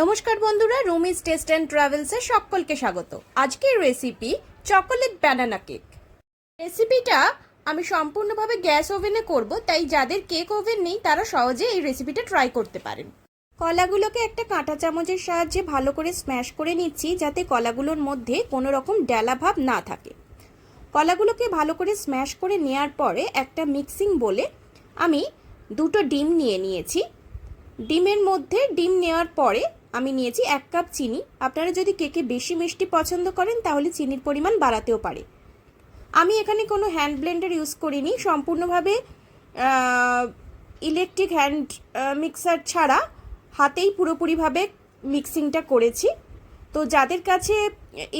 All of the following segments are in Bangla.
নমস্কার বন্ধুরা রুমিস টেস্ট অ্যান্ড ট্রাভেলসে সকলকে স্বাগত। আজকের রেসিপি চকোলেট ব্যানানা কেক রেসিপিটা আমি সম্পূর্ণভাবে গ্যাস ওভেনে করব, তাই যাদের কেক ওভেন নেই, তারা সহজে এই রেসিপিটা ট্রাই করতে পারেন। কলাগুলোকে একটা কাঁটা চামচের সাহায্যে ভালো করে স্ম্যাশ করে নিচ্ছি, যাতে কলাগুলোর মধ্যে কোনো রকম ডেলা ভাব না থাকে। কলাগুলোকে ভালো করে স্ম্যাশ করে নেওয়ার পরে একটা মিক্সিং বলে আমি দুটো ডিম নিয়ে নিয়েছি। ডিমের মধ্যে ডিম নেওয়ার পরে আমি নিয়েছি এক কাপ চিনি। আপনারা যদি কেকে বেশি মিষ্টি পছন্দ করেন, তাহলে চিনির পরিমাণ বাড়াতেও পারে। আমি এখানে কোনো হ্যান্ড ব্লেন্ডার ইউজ করিনি। সম্পূর্ণভাবে ইলেকট্রিক হ্যান্ড মিক্সার ছাড়া হাতেই পুরোপুরিভাবে মিক্সিংটা করেছি। তো যাদের কাছে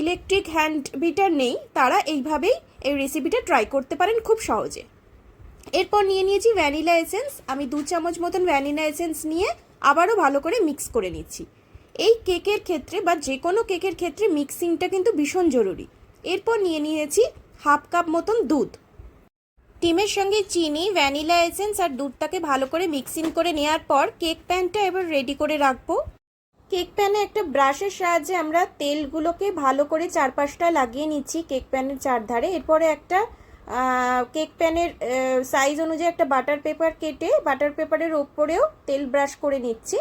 ইলেকট্রিক হ্যান্ড বিটার নেই, তারা এইভাবেই এই রেসিপিটা ট্রাই করতে পারেন খুব সহজে। এরপর নিয়ে নিয়েছি ভ্যানিলা এসেন্স আমি দু চামচ মতন ভ্যানিলা এসেন্স নিয়ে আবারও ভালো করে মিক্স করে নিচ্ছি। এই কেকের ক্ষেত্রে বা যে কোনো কেকের ক্ষেত্রে মিক্সিংটা কিন্তু ভীষণ জরুরি। এরপর নিয়ে নিয়েছি হাফ কাপ মতন দুধ। ডিমের সঙ্গে চিনি, ভ্যানিলা এসেন্স আর দুধটাকে ভালো করে মিক্সিং করে নেওয়ার পর কেক প্যানটা এবার রেডি করে রাখব। কেক প্যানে একটা ব্রাশের সাহায্যে আমরা তেলগুলোকে ভালো করে চারপাশটা লাগিয়ে নিচ্ছি কেক প্যানের চারধারে। এরপরে একটা কেক প্যানের সাইজ অনুযায়ী একটা বাটার পেপার কেটে বাটার পেপারের ওপরেও তেল ব্রাশ করে নিচ্ছি।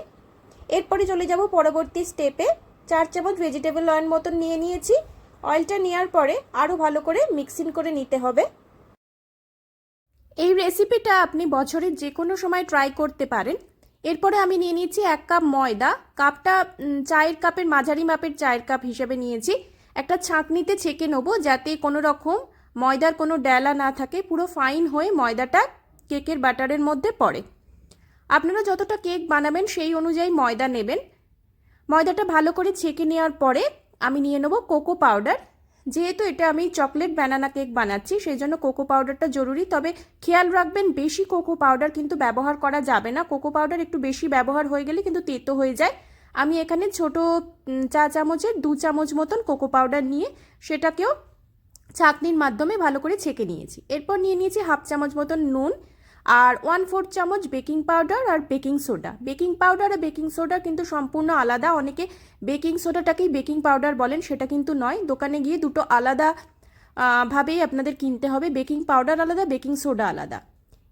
এরপরে চলে যাব পরবর্তী স্টেপে। চার চামচ ভেজিটেবল অয়েল মতন নিয়ে নিয়েছি। অয়েলটা নেওয়ার পরে আরও ভালো করে মিক্সিং করে নিতে হবে। এই রেসিপিটা আপনি বছরের যে কোনো সময় ট্রাই করতে পারেন। এরপরে আমি নিয়ে নিয়েছি এক কাপ ময়দা। কাপটা চায়ের কাপের, মাঝারি মাপের চায়ের কাপ হিসেবে নিয়েছি। একটা ছাঁকনিতে ছেঁকে নেব যাতে কোনো রকম ময়দার কোনো ডেলা না থাকে। পুরো ফাইন হয়ে ময়দাটা কেকের ব্যাটারের মধ্যে পড়ে। আপনারা যতটা কেক বানাবেন সেই অনুযায়ী ময়দা নেবেন। ময়দাটা ভালো করে ছেঁকে নেওয়ার পরে আমি নিয়ে নেব কোকো পাউডার। যেহেতু এটা আমি চকলেট ব্যানানা কেক বানাচ্ছি, সেই জন্য কোকো পাউডারটা জরুরি। তবে খেয়াল রাখবেন, বেশি কোকো পাউডার কিন্তু ব্যবহার করা যাবে না। কোকো পাউডার একটু বেশি ব্যবহার হয়ে গেলে কিন্তু তেতো হয়ে যায়। আমি এখানে ছোট চা চামচের দু চামচ মতন কোকো পাউডার নিয়ে সেটাকেও ছাঁকনির মাধ্যমে ভালো করে ছেঁকে নিয়েছি। এরপর নিয়ে নিয়েছি হাফ চামচ মতন নুন। আর ওয়ান ফোর্থ চামচ বেকিং পাউডার আর বেকিং সোডা বেকিং পাউডার আর বেকিং সোডা কিন্তু সম্পূর্ণ আলাদা। অনেকে বেকিং সোডাটাকেই বেকিং পাউডার বলেন, সেটা কিন্তু নয়। দোকানে গিয়ে দুটো আলাদা ভাবেই আপনাদের কিনতে হবে। বেকিং পাউডার আলাদা বেকিং সোডা আলাদা।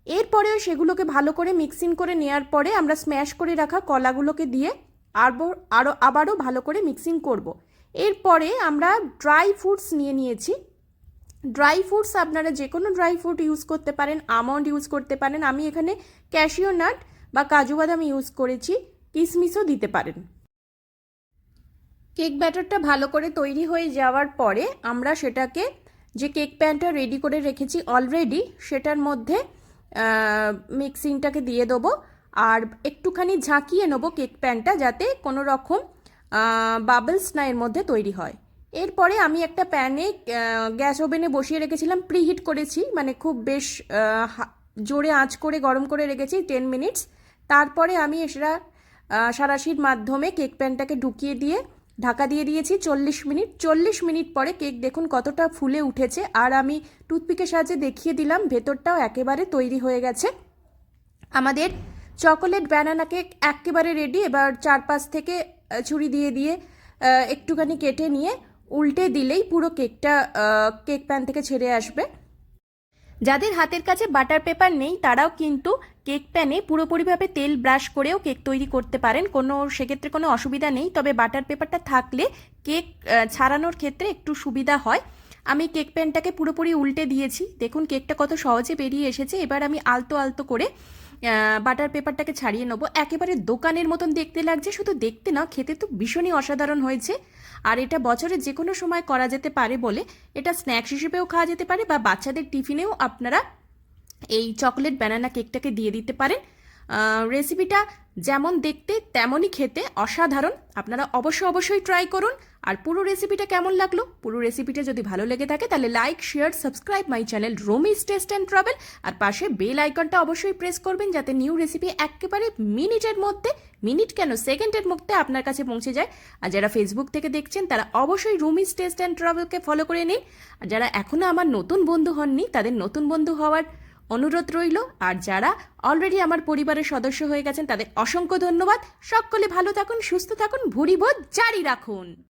এরপরেও সেগুলোকে ভালো করে মিক্সিং করে নেওয়ার পরে আমরা স্ম্যাশ করে রাখা কলাগুলোকে দিয়ে আরও আরও আবারও ভালো করে মিক্সিং করব। এরপরে আমরা ড্রাই ফ্রুটস নিয়ে নিয়েছি। ড্রাই ফ্রুটস আপনারা যে কোনো ড্রাই ফ্রুট ইউজ করতে পারেন আমন্ড ইউজ করতে পারেন। আমি এখানে ক্যাশিও নাট বা কাজু বাদাম ইউজ করেছি কিশমিশও দিতে পারেন। কেক ব্যাটারটা ভালো করে তৈরি হয়ে যাওয়ার পরে আমরা সেটাকে যে কেক প্যানটা রেডি করে রেখেছি অলরেডি সেটার মধ্যে মিক্সিংটাকে দিয়ে দেবো আর একটুখানি ঝাঁকিয়ে নেব কেক প্যানটা যাতে কোনো রকম বাবলস না এর মধ্যে তৈরি হয়। এরপরে আমি একটা প্যানে গ্যাস ওভেনে বসিয়ে রেখেছিলাম, প্রিহিট করেছি মানে খুব বেশ জোরে আঁচ করে, গরম করে রেখেছি টেন মিনিটস তারপরে আমি সেটা সারাশির মাধ্যমে কেক প্যানটাকে ঢুকিয়ে দিয়ে ঢাকা দিয়ে দিয়েছি চল্লিশ মিনিট। চল্লিশ মিনিট পরে কেক দেখুন কতটা ফুলে উঠেছে, আর আমি টুথপিকের সাহায্যে দেখিয়ে দিলাম, ভেতরটাও একেবারে তৈরি হয়ে গেছে। আমাদের চকোলেট ব্যানানা কেক একেবারে রেডি এবার চারপাশ থেকে ছুরি দিয়ে দিয়ে একটুখানি কেটে নিয়ে উল্টে দিলেই পুরো কেকটা কেক প্যান থেকে ছেড়ে আসবে। যাদের হাতের কাছে বাটার পেপার নেই, তারাও কিন্তু কেক প্যানে পুরোপুরিভাবে তেল ব্রাশ করেও কেক তৈরি করতে পারেন। কোনো, সেক্ষেত্রে কোনো অসুবিধা নেই, তবে বাটার পেপারটা থাকলে কেক ছাড়ানোর ক্ষেত্রে একটু সুবিধা হয়। আমি কেক প্যানটাকে পুরোপুরি উল্টে দিয়েছি। দেখুন, কেকটা কত সহজে বেরিয়ে এসেছে। এবার আমি আলতো আলতো করে বাটার পেপারটাকে ছাড়িয়ে নেব। একেবারে দোকানের মতন দেখতে লাগছে, শুধু দেখতে না, খেতে তো ভীষণই অসাধারণ হয়েছে। আর এটা বছরে যে কোনো সময় করা যেতে পারে বলে এটা স্ন্যাক্স হিসেবেও খাওয়া যেতে পারে বা বাচ্চাদের টিফিনেও আপনারা এই চকলেট, ব্যানানা, কেকটাকে দিয়ে দিতে পারেন। রেসিপিটা যেমন দেখতে, তেমনই খেতে অসাধারণ। আপনারা অবশ্যই অবশ্যই ট্রাই করুন। আর পুরো রেসিপিটা কেমন লাগল? পুরো রেসিপিটা যদি ভালো লেগে থাকে, তাহলে like share subscribe my channel Romi's taste and travel আর পাশে বেল আইকনটা অবশ্যই প্রেস করবেন যাতে নিউ রেসিপি একেবারে মিনিটের মধ্যে মিনিট কেন সেকেন্ডের মধ্যে আপনার কাছে পৌঁছে যায়। আর যারা ফেসবুক থেকে দেখছেন, তারা অবশ্যই রুমিস টেস্ট অ্যান্ড ট্রাভেলকে ফলো করে নিন। আর যারা এখনও আমার নতুন বন্ধু হননি, তাদের নতুন বন্ধু হওয়ার অনুরোধ রইল, আর যারা অলরেডি আমার পরিবারের সদস্য হয়ে গেছেন, তাদের অসংখ্য ধন্যবাদ। সকলে ভালো থাকুন, সুস্থ থাকুন ভুরিবোধ জারি রাখুন।